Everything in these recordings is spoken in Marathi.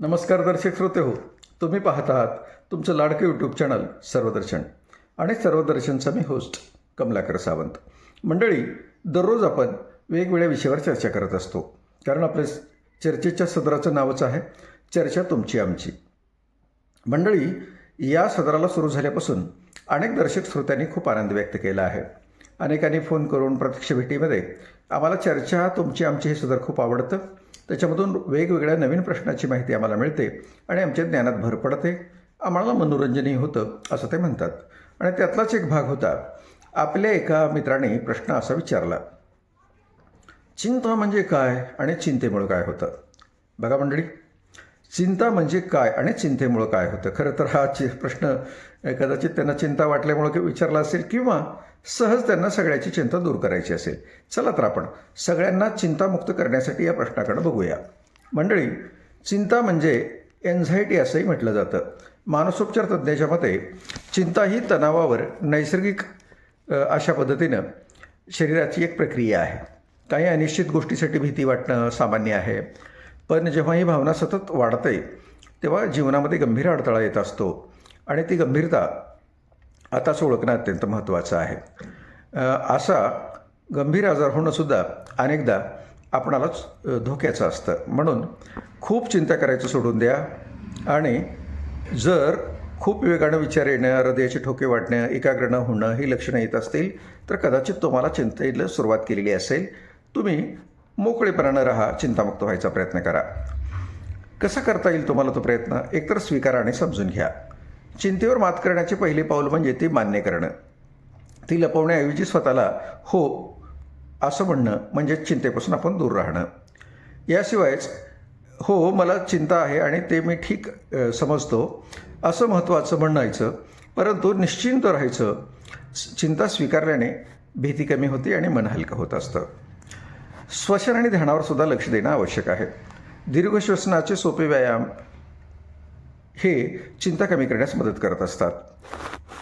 नमस्कार दर्शक श्रोते हो तुम्ही पाहत आहात तुमचं लाडकं यूट्यूब चॅनल सर्वदर्शन. आणि सर्वदर्शनचा मी होस्ट कमलाकर सावंत. मंडळी दररोज आपण वेगवेगळ्या विषयावर चर्चा करत असतो. कारण आपल्या चर्चेच्या सदराचं नावच आहे चर्चा तुमची आमची. मंडळी या सदराला सुरू झाल्यापासून अनेक दर्शक श्रोत्यांनी खूप आनंद व्यक्त केला आहे. अनेकांनी फोन करून प्रत्यक्ष भेटीमध्ये आम्हाला चर्चा तुमची आमची हे सदर खूप आवडतं. त्याच्यामधून वेगवेगळ्या नवीन प्रश्नाची माहिती आम्हाला मिळते आणि आमच्या ज्ञानात भर पडते. आम्हाला मनोरंजनही होतं असं ते म्हणतात. आणि त्यातलाच एक भाग होता. आपल्या एका मित्राने प्रश्न असा विचारला. चिंता म्हणजे काय आणि चिंतेमुळं काय होतं? बघा मंडळी चिंता म्हणजे काय आणि चिंतेमुळं काय होतं? खरं तर हा चि प्रश्न कदाचित त्यांना चिंता वाटल्यामुळं की विचारला असेल किंवा सहज त्यांना सगळ्याची चिंता दूर करायची असेल. चला तर आपण सगळ्यांना चिंतामुक्त करण्यासाठी या प्रश्नाकडे बघूया. मंडळी चिंता म्हणजे एन्झायटी असंही म्हटलं जातं. मानसोपचार तज्ज्ञाच्या मते चिंता ही तणावावर नैसर्गिक अशा पद्धतीनं शरीराची एक प्रक्रिया आहे. काही अनिश्चित गोष्टीसाठी भीती वाटणं सामान्य आहे. पण जेव्हा ही भावना सतत वाढते तेव्हा जीवनामध्ये गंभीर अडथळा येत असतो. आणि ती गंभीरता आताच ओळखणं अत्यंत महत्त्वाचं आहे. असा गंभीर आजार होणंसुद्धा अनेकदा आपणालाच धोक्याचं असतं. म्हणून खूप चिंता करायचं सोडून द्या. आणि जर खूप वेगानं विचार येणं हृदयाचे ठोके वाटणं एकाग्र न होणं ही लक्षणं येत असतील तर कदाचित तुम्हाला चिंतेला सुरुवात केलेली असेल. तुम्ही मोकळेपणानं राहा चिंतामुक्त व्हायचा प्रयत्न करा. कसा करता येईल तुम्हाला तो प्रयत्न? एकतर स्वीकारा आणि समजून घ्या. चिंतेवर मात करण्याचे पहिले पाऊल म्हणजे ती मान्य करणं. ती लपवण्याऐवजी स्वतःला हो असं म्हणणं म्हणजे चिंतेपासून आपण दूर राहणं. याशिवायच हो मला चिंता आहे आणि ते मी ठीक समजतो. असं महत्त्वाचं म्हणायचं परंतु निश्चिंत राहायचं. चिंता स्वीकारल्याने भीती कमी होते आणि मन हलकं होत असतं. श्वसन आणि ध्यानावर सुद्धा लक्ष देणं आवश्यक आहे. दीर्घ श्वसनाचे सोपे व्यायाम हे चिंता कमी करण्यास मदत करत असतात.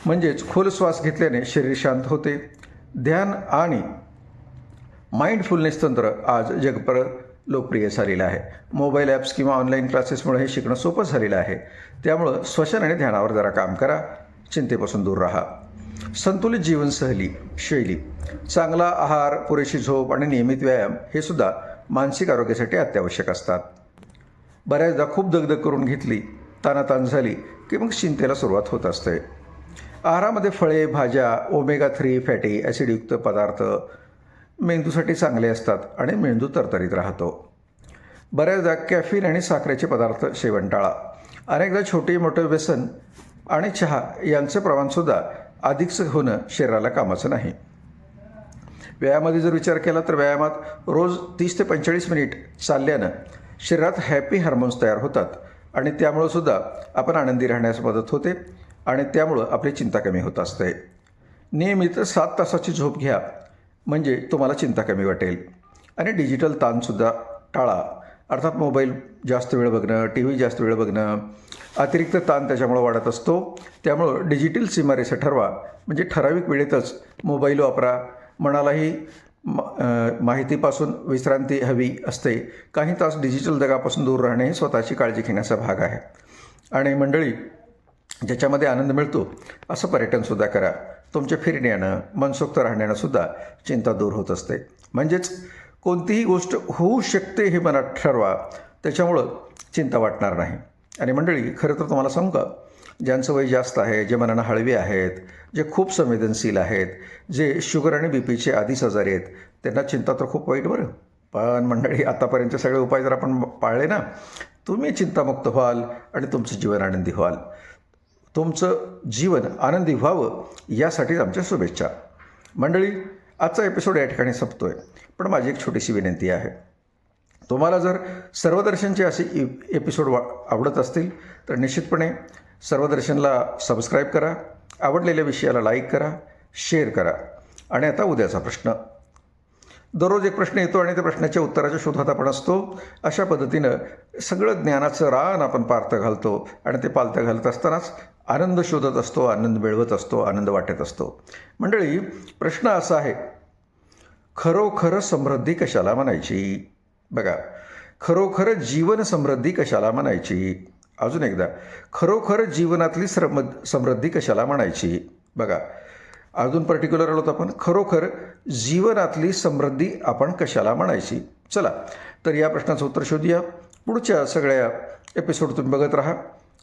म्हणजेच खोल श्वास घेतल्याने शरीर शांत होते. ध्यान आणि माइंडफुलनेस तंत्र आज जगभर लोकप्रिय झालेलं आहे. मोबाईल ॲप्स किंवा ऑनलाईन क्लासेसमुळे हे शिकणं सोपं झालेलं आहे. त्यामुळं श्वसन आणि ध्यानावर जरा काम करा. चिंतेपासून दूर राहा. संतुलित जीवनशैली शैली चांगला आहार पुरेशी झोप आणि नियमित व्यायाम हे सुद्धा मानसिक आरोग्यासाठी अत्यावश्यक असतात. बऱ्याचदा खूप दगदग करून घेतली तानातान झाली की मग चिंतेला सुरुवात होत असते. आहारामध्ये फळे भाज्या ओमेगा थ्री फॅटी ॲसिडयुक्त पदार्थ मेंदूसाठी चांगले असतात आणि मेंदू तरतरीत राहतो. बऱ्याचदा कॅफिन आणि साखरेचे पदार्थ सेवन टाळा अनेकदा छोटे मोठे व्यसन आणि चहा यांचं प्रमाणसुद्धा अधिकचं होणं शरीराला कामाचं नाही. व्यायामामध्ये जर विचार केला तर व्यायामात रोज तीस ते पंचेचाळीस मिनिट चालल्यानं शरीरात हॅपी हार्मोन्स तयार होतात आणि त्यामुळं सुद्धा आपण आनंदी राहण्यास मदत होते आणि त्यामुळं आपली चिंता कमी होत असते. नियमित सात तासाची झोप घ्या म्हणजे तुम्हाला चिंता कमी वाटेल आणि डिजिटल ताणसुद्धा टाळा. अर्थात मोबाईल जास्त वेळ बघणं टी व्ही जास्त वेळ बघणं अतिरिक्त ताण त्याच्यामुळं वाढत असतो. त्यामुळं डिजिटल सीमारेषा ठरवा. म्हणजे ठराविक वेळेतच मोबाईल वापरा. मनालाही म माहितीपासून विश्रांती हवी असते. काही तास डिजिटल जगापासून दूर राहणे हे स्वतःची काळजी घेण्याचा भाग आहे. आणि मंडळी ज्याच्यामध्ये आनंद मिळतो असं पर्यटनसुद्धा करा. तुमचे फिरण्यानं मनसोक्त राहण्यानं सुद्धा चिंता दूर होत असते. म्हणजेच कोणतीही गोष्ट होऊ शकते हे मनात ठरवा. त्याच्यामुळं चिंता वाटणार नाही. आणि मंडळी खरं तर तुम्हाला सांगू का? ज्यांचं वय जास्त आहे जे मनानं हळवी आहेत जे खूप संवेदनशील आहेत जे शुगर आणि बी पीचे आधीच आजारी आहेत त्यांना चिंता तर खूप वाईट बरं. पण मंडळी आतापर्यंतचे सगळे उपाय जर आपण पाळले ना तुम्ही चिंतामुक्त व्हाल आणि तुमचं जीवन आनंदी व्हाल. तुमचं जीवन आनंदी व्हावं यासाठीच आमच्या शुभेच्छा. मंडळी आजचा एपिसोड या ठिकाणी संपतो आहे पण माझी एक छोटीशी विनंती आहे. तुम्हाला जर सर्वदर्शनचे असे इ एपिसोड वा आवडत असतील तर निश्चितपणे सर्वदर्शनला सबस्क्राईब करा. आवडलेल्या विषयाला लाईक करा शेअर करा. आणि आता उद्याचा प्रश्न. दररोज एक प्रश्न येतो आणि त्या प्रश्नाच्या उत्तराच्या शोधात आपण असतो. अशा पद्धतीनं सगळं ज्ञानाचं रान आपण पार्थ घालतो आणि ते पालथं घालत असतानाच आनंद शोधत असतो आनंद मिळवत असतो आनंद वाटत असतो. मंडळी प्रश्न असा आहे खरोखर समृद्धी कशाला म्हणायची? बघा खरोखर जीवन समृद्धी कशाला म्हणायची? अजून एकदा खरोखर जीवनातली श्रम समृद्धी कशाला म्हणायची? बघा अजून पर्टिक्युलर आलो आपण. खरोखर जीवनातली समृद्धी आपण कशाला म्हणायची? चला तर या प्रश्नाचं उत्तर शोधूया. पुढच्या सगळ्या एपिसोड तुम्ही बघत राहा.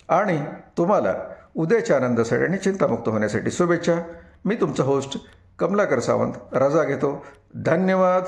आणि तुम्हाला उद्याच्या आनंदासाठी आणि चिंतामुक्त होण्यासाठी शुभेच्छा. मी तुमचा होस्ट कमलाकर सावंत. रजा घेतो. धन्यवाद.